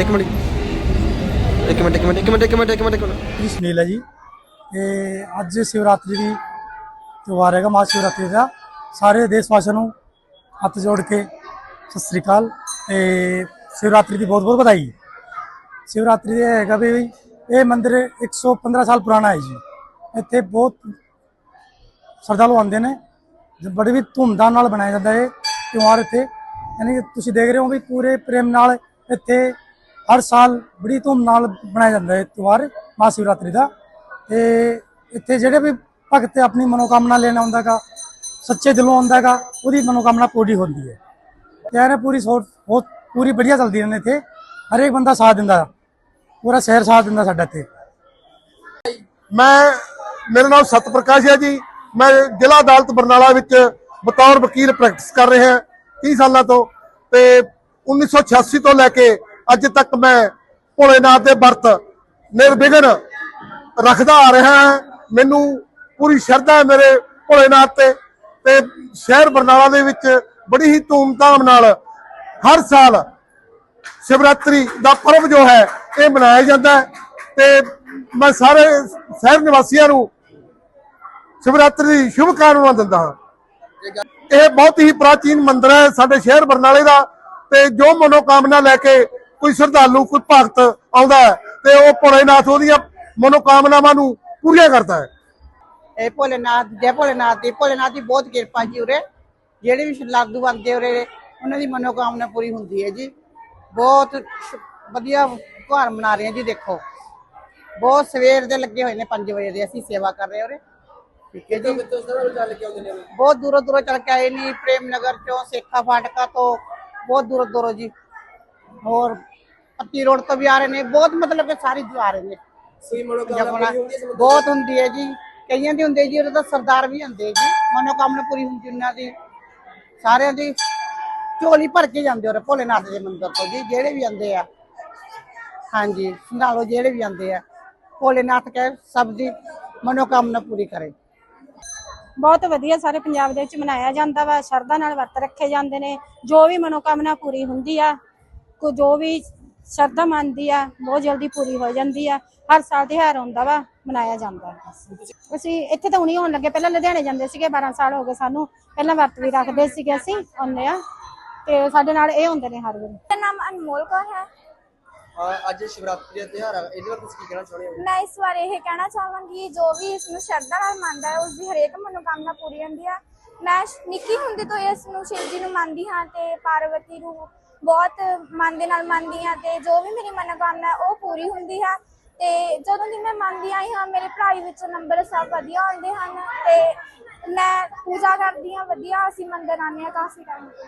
ਇੱਕ ਮਿੰਟ। ਇੱਕ ਮਿੰਟ ਇੱਕ ਮਿੰਟ ਇੱਕ ਮਿੰਟ ਇੱਕ ਮਿੰਟ ਇੱਕ ਮਿੰਟ ਇੱਕ ਮਿੰਟ। ਜੀ, ਸੁਨੀਲ ਹੈ ਜੀ। ਤੇ ਅੱਜ ਸ਼ਿਵਰਾਤਰੀ ਦੀ ਤਿਉਹਾਰ ਹੈਗਾ, ਮਹਾ ਸ਼ਿਵਰਾਤਰੀ ਦਾ। ਸਾਰੇ ਦੇਸ਼ ਵਾਸੀਆਂ ਨੂੰ ਹੱਥ ਜੋੜ ਕੇ ਸਤਿ ਸ੍ਰੀ ਅਕਾਲ। ਤੇ ਸ਼ਿਵਰਾਤਰੀ ਦੀ ਬਹੁਤ ਬਹੁਤ ਵਧਾਈ। ਸ਼ਿਵਰਾਤਰੀ ਇਹ ਹੈਗਾ ਵੀ ਇਹ ਮੰਦਿਰ 115 ਸਾਲ ਪੁਰਾਣਾ ਹੈ ਜੀ। ਇੱਥੇ ਬਹੁਤ ਸ਼ਰਧਾਲੂ ਆਉਂਦੇ ਨੇ। ਬੜੀ ਵੀ ਧੂਮਧਾਮ ਨਾਲ ਬਣਾਇਆ ਜਾਂਦਾ ਹੈ ਤਿਉਹਾਰ ਇੱਥੇ। ਯਾਨੀ ਕਿ ਤੁਸੀਂ ਦੇਖ ਰਹੇ ਹੋ ਵੀ ਪੂਰੇ ਪ੍ਰੇਮ ਨਾਲ ਇੱਥੇ ਹਰ ਸਾਲ ਬੜੀ ਧੂਮ ਨਾਲ ਮਨਾਇਆ ਜਾਂਦਾ ਹੈ ਤਿਉਹਾਰ ਮਹਾ ਸ਼ਿਵਰਾਤਰੀ ਦਾ। ਤੇ ਇੱਥੇ ਜਿਹੜੇ ਵੀ ਭਗਤ ਆਪਣੀ ਮਨੋਕਾਮਨਾ ਲੈਣ ਆਉਂਦਾ ਗਾ ਸੱਚੇ ਦਿਲੋਂ ਆਉਂਦਾ ਗਾ ਉਹਦੀ ਮਨੋਕਾਮਨਾ ਪੂਰੀ ਹੁੰਦੀ ਹੈ। ਤੇ ਇਹ ਪੂਰੀ ਸੋਚ ਬਹੁਤ ਪੂਰੀ ਵਧੀਆ ਚੱਲਦੀ ਨੇ ਇੱਥੇ। ਹਰੇਕ ਬੰਦਾ ਸਾਥ ਦਿੰਦਾ, ਪੂਰਾ ਸ਼ਹਿਰ ਸਾਥ ਦਿੰਦਾ ਸਾਡਾ ਇੱਥੇ। ਮੈਂ, ਮੇਰਾ ਨਾਮ ਸਤਪ੍ਰਕਾਸ਼ ਹੈ ਜੀ। ਮੈਂ ਜ਼ਿਲ੍ਹਾ ਅਦਾਲਤ ਬਰਨਾਲਾ ਵਿੱਚ ਬਤੌਰ ਵਕੀਲ ਪ੍ਰੈਕਟਿਸ ਕਰ ਰਿਹਾ 30 ਸਾਲਾਂ ਤੋਂ। ਤੇ 1986 ਤੋਂ ਲੈ ਕੇ ਅੱਜ ਤੱਕ ਮੈਂ ਭੋਲੇਨਾਥ ਦੇ ਵਰਤ ਨਿਰਵਿਘਨ ਰੱਖਦਾ ਆ ਰਿਹਾ ਹਾਂ। ਮੈਨੂੰ ਪੂਰੀ ਸ਼ਰਧਾ ਹੈ ਮੇਰੇ ਭੋਲੇਨਾਥ ਤੇ ਤੇ ਸ਼ਹਿਰ ਬਰਨਾਲਾ ਦੇ ਵਿੱਚ ਬੜੀ ਹੀ ਧੂਮਧਾਮ ਨਾਲ ਹਰ ਸਾਲ ਸ਼ਿਵਰਾਤਰੀ ਦਾ ਪਰਵ ਜੋ ਹੈ, ਇਹ ਮਨਾਇਆ ਜਾਂਦਾ ਹੈ ਤੇ ਮੈਂ ਸਾਰੇ ਸ਼ਹਿਰ ਨਿਵਾਸੀਆਂ ਨੂੰ ਸ਼ਿਵਰਾਤਰੀ ਦੀ ਸ਼ੁਭ ਕਾਮਨਾਵਾਂ ਦਿੰਦਾ ਹਾਂ। ਇਹ ਬਹੁਤ ਹੀ ਪ੍ਰਾਚੀਨ ਮੰਦਿਰ ਹੈ ਸਾਡੇ ਸ਼ਹਿਰ ਬਰਨਾਲੇ ਦਾ ਤੇ ਜੋ ਮਨੋਕਾਮਨਾ ਲੈ ਕੇ ਕੋਈ ਸ਼ਰਧਾਲੂ ਕੋਈ ਭਗਤ ਆਉਂਦਾ ਹੈ ਤੇ ਉਹ ਭੋਲੇਨਾਥ ਉਹਦੀਆਂ ਮਨੋਕਾਮਨਾਵਾਂ ਨੂੰ ਪੂਰੀਆਂ ਕਰਦਾ ਹੈ। ਇਹ ਭੋਲੇਨਾਥ ਜੈ ਭੋਲੇਨਾਥ ਦੀ ਭੋਲੇਨਾਥ ਦੀ ਬਹੁਤ ਕਿਰਪਾ ਜੀ ਉਰੇ। ਜਿਹੜੇ ਵੀ ਸ਼ਰਧਾਲੂ ਆਉਂਦੇ ਉਰੇ ਉਹਨਾਂ ਦੀ ਮਨੋਕਾਮਨਾ ਪੂਰੀ ਹੁੰਦੀ ਹੈ ਜੀ। ਬਹੁਤ ਵਧੀਆ ਘਰ ਮਨਾ ਰਹੇ ਹਾਂ ਜੀ ਦੇਖੋ। ਬਹੁਤ ਸਵੇਰ ਦੇ ਲੱਗੇ ਹੋਏ ਨੇ 5 ਵਜੇ ਦੇ ਅਸੀਂ ਸੇਵਾ ਕਰ ਰਹੇ ਹਾਂ ਉਰੇ। ਠੀਕ ਹੈ ਜੀ। ਬਹੁਤ ਦੂਰੋਂ ਦੂਰੋਂ ਚੱਲ ਕੇ ਆਏ ਨੇ ਪ੍ਰੇਮ ਨਗਰ ਚੋਂ ਸੇਖਾ ਫਾਟਕਾ ਤੋਂ। ਬਹੁਤ ਦੂਰੋਂ ਦੂਰੋਂ ਜੀ। ਹੋਰ ਪੱਤੀ ਰੋਡ ਤੋਂ ਵੀ ਆ ਰਹੇ ਨੇ ਬਹੁਤ ਮਤਲਬ ਕਿ ਸਾਰੇ ਜੋ ਆ ਰਹੇ ਨੇ। ਬਹੁਤ ਹੁੰਦੀ ਹੈ ਜੀ ਕਈਆਂ ਦੀ ਹੁੰਦੀ ਹੈ ਜੀ ਉਹਦਾ ਤਾਂ ਸਰਦਾਰ ਵੀ ਹੁੰਦੇ ਜੀ ਮਨੋਕਾਮਨਾ ਪੂਰੀ ਹੁੰਦੀ ਉਹਨਾਂ ਦੀ। ਸਾਰਿਆਂ ਦੀ ਝੋਲੀ ਭਰ ਕੇ ਜਾਂਦੇ ਉਹ ਭੋਲੇਨਾਥ ਦੇ ਮੰਦਿਰ ਤੋਂ ਜੀ ਜਿਹੜੇ ਵੀ ਆਉਂਦੇ ਆ। ਹਾਂਜੀ ਸੰਧਾਲੋ ਜਿਹੜੇ ਵੀ ਆਉਂਦੇ ਆ ਭੋਲੇਨਾਥ ਕਹੇ ਸਭ ਦੀ ਮਨੋਕਾਮਨਾ ਪੂਰੀ ਕਰੇ। ਬਹੁਤ ਵਧੀਆ ਸਾਰੇ ਪੰਜਾਬ ਦੇ ਵਿੱਚ ਮਨਾਇਆ ਜਾਂਦਾ ਵਾ ਸ਼ਰਧਾ ਨਾਲ ਵਰਤ ਰੱਖੇ ਜਾਂਦੇ ਨੇ ਜੋ ਵੀ ਮਨੋਕਾਮਨਾ ਪੂਰੀ ਹੁੰਦੀ ਆ ਕੋ ਜੋ ਵੀ ਸ਼ਰਧਾ ਮੰਨਦੀ ਆ ਬਹੁਤ ਜਲਦੀ ਪੂਰੀ ਹੋ ਜਾਂਦੀ ਆ ਹਰ ਸਾਲ ਤਿਹਾਰ ਆਉਂਦਾ ਵਾ ਮਨਾਇਆ ਜਾਂਦਾ ਅਸੀਂ ਇੱਥੇ ਤਾਂ ਹੁਣੀ ਹੋਣ ਲੱਗੇ ਪਹਿਲਾਂ ਲੁਧਿਆਣੇ ਜਾਂਦੇ ਸੀਗੇ 12 ਸਾਲ ਹੋ ਗਏ ਸਾਨੂੰ ਪਹਿਲਾਂ ਵਰਤ ਵੀ ਰੱਖਦੇ ਸੀਗੇ ਅਸੀਂ ਆਉਂਦੇ ਆ ਤੇ ਸਾਡੇ ਨਾਲ ਇਹ ਹੁੰਦੇ ਨੇ ਹਰ ਵਾਰ। ਮੇਰਾ ਨਾਮ ਅਨਮੋਲ ਕੌਰ ਹੈ। ਅੱਜ ਸ਼ਿਵਰਾਤਰੀ ਦਾ ਤਿਹਾਰ ਆ ਇਹਦੇ ਬਾਰੇ ਤੁਸੀਂ ਕੀ ਕਹਿਣਾ ਚਾਹੁੰਦੇ ਹੋ? ਮੈਂ ਇਸ ਬਾਰੇ ਇਹ ਕਹਿਣਾ ਚਾਹਾਂਗੀ ਜੋ ਵੀ ਇਸ ਨੂੰ ਸ਼ਰਧਾ ਨਾਲ ਮੰਨਦਾ ਹੈ ਉਸ ਦੀ ਹਰੇਕ ਮਨੋਕਾਮਨਾ ਪੂਰੀ ਹੁੰਦੀ ਆ। ਮੈਂ ਨਿੱਕੀ ਹੁੰਦੀ ਤੋਂ ਇਸ ਨੂੰ ਸ਼ਿਵ ਜੀ ਨੂੰ ਮੰਨਦੀ ਹਾਂ ਤੇ ਪਾਰਵਤੀ ਨੂੰ ਬਹੁਤ ਮਨ ਦੇ ਨਾਲ ਮੰਨਦੀ ਹਾਂ ਤੇ ਜੋ ਵੀ ਮੇਰੀ ਮਨੋਕਾਮਨਾ ਉਹ ਪੂਰੀ ਹੁੰਦੀ ਹੈ। ਤੇ ਜਦੋਂ ਦੀ ਮੈਂ ਮੰਨਦੀ ਆਈ ਹਾਂ, ਮੇਰੇ ਪੜ੍ਹਾਈ ਵਿੱਚ ਨੰਬਰ ਸਭ ਵਧੀਆ ਆਉਂਦੇ ਹਨ ਤੇ ਮੈਂ ਪੂਜਾ ਕਰਦੀ ਹਾਂ, ਵਧੀਆ ਅਸੀਂ ਮੰਦਰ ਆਉਂਦੇ ਹਾਂ ਕਾਫੀ ਟਾਈਮ ਤੋਂ।